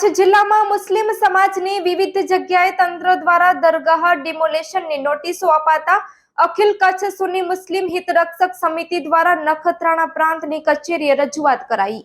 કચ્છ જિલ્લામાં મુસ્લિમ સમાજની વિવિધ જગ્યાએ તંત્ર દ્વારા દરગાહ ડિમોલેશનની નોટિસો અપાતા અખિલ કચ્છ સુન્ની મુસ્લિમ હિતરક્ષક સમિતિ દ્વારા નખત્રાણા પ્રાંતની કચેરીએ રજૂઆત કરાઈ.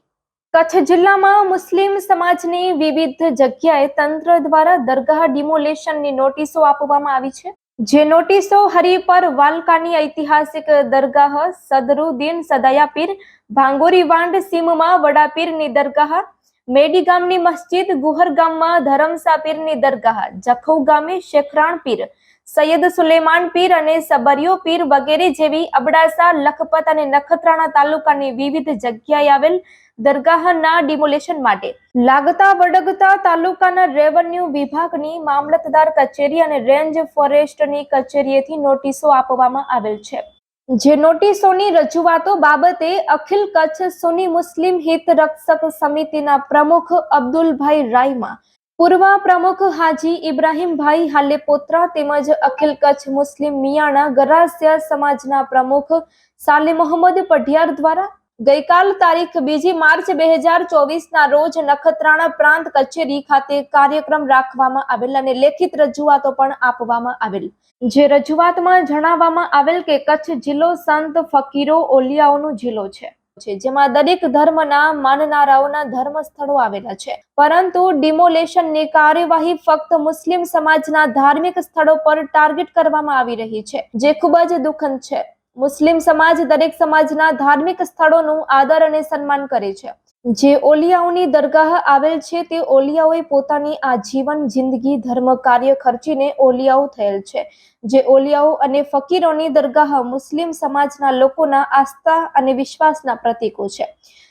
કચ્છ જિલ્લામાં મુસ્લિમ સમાજની વિવિધ જગ્યાએ તંત્ર દ્વારા દરગાહ ડિમોલેશનની નોટિસો આપવામાં આવી છે. જે નોટિસો હરિપર વાલકાની ઐતિહાસિક દરગાહ સદરુદ્દીન સદાયા પીર ભાંગોરી વાંડ સીમમાં વડાપીરની દરગાહ મેડી ગામની મસ્જિદ ગુહર ગામમાં ધરમસા પીરની દરગાહ, જખૌ ગામે શેખરાણ પીર, સૈયદ સુલેમાન પીર અને સબરિયો પીર વગેરે જેવી અબડાસા, લખપત અને નખત્રાણા તાલુકાની વિવિધ જગ્યાએ આવેલ દરગાહના ડિમોલેશન માટે. લાગતા વડગતા તાલુકાના રેવન્યુ વિભાગની મામલતદાર કચેરી અને રેન્જ ફોરેસ્ટની કચેરીએથી નોટિસો આપવામાં આવેલ છે. જે નોટિસોની રજૂઆતો બાબતે અખિલ કચ્છ સુની મુસ્લિમ હિત રક્ષક સમિતિના પ્રમુખ અબ્દુલભાઈ રાયમા પૂર્વ પ્રમુખ હાજી ઇબ્રાહીમભાઈ હાલેપોત્રા તેમજ અખિલ કચ્છ મુસ્લિમ મિયાણા ગરાસિયા સમાજના પ્રમુખ સાલે મોહમ્મદ પઢિયાર દ્વારા ગઈકાલ તારીખ બીજી માર્ચ બે હજાર ચોવીસના રોજ નખત્રાણા પ્રાંત કચેરી ખાતે કાર્યક્રમ રાખવામાં આવેલ અને લેખિત રજૂઆતો પણ આપવામાં આવેલ. જે રજૂઆતમાં જણાવવામાં આવેલ કે કચ્છ જિલ્લો સંત ફકીરો ઓલિયાઓનો જિલ્લો છે. જેમાં દરેક ધર્મના, માનનારાઓના ધર્મ સ્થળો આવેલા છે. પરંતુ ડિમોલેશનની કાર્યવાહી ફક્ત મુસ્લિમ સમાજના ધાર્મિક સ્થળો પર ટાર્ગેટ કરવામાં આવી રહી છે, જે ખૂબ જ દુઃખદ છે. મુસ્લિમ સમાજ દરેક સમાજના ધાર્મિક સ્થળોનું આદર અને સન્માન કરે છે. જે ઓલિયાઓની દરગાહ આવેલ છે તે ઓલિયાઓએ પોતાની આજીવન જિંદગી, ધર્મ, કાર્ય ખર્ચીને ઓલિયાઓ થયેલ છે. જે ઓલિયાઓ અને ફકીરોની દરગાહ મુસ્લિમ સમાજના લોકોના આસ્થા અને વિશ્વાસના પ્રતીકો છે.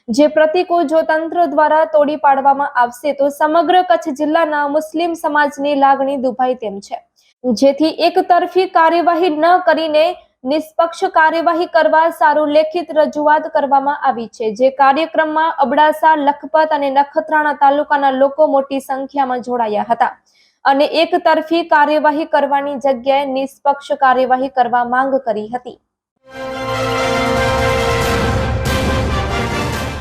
જે પ્રતીકો જો તંત્ર દ્વારા તોડી પાડવામાં આવશે તો સમગ્ર કચ્છ જિલ્લાના મુસ્લિમ સમાજની લાગણી દુભાઈ તેમ છે. જેથી એક તરફી કાર્યવાહી ન કરીને નિષ્પક્ષ કાર્યવાહી કરવા સારું લેખિત રજૂઆત કરવામાં આવી છે. જે કાર્યક્રમમાં અબડાસા, લખપત અને નખત્રાણા તાલુકાના લોકો મોટી સંખ્યામાં જોડાયા હતા અને એક તરફી કાર્યવાહી કરવાની જગ્યાએ નિષ્પક્ષ કાર્યવાહી કરવા માંગ કરી હતી.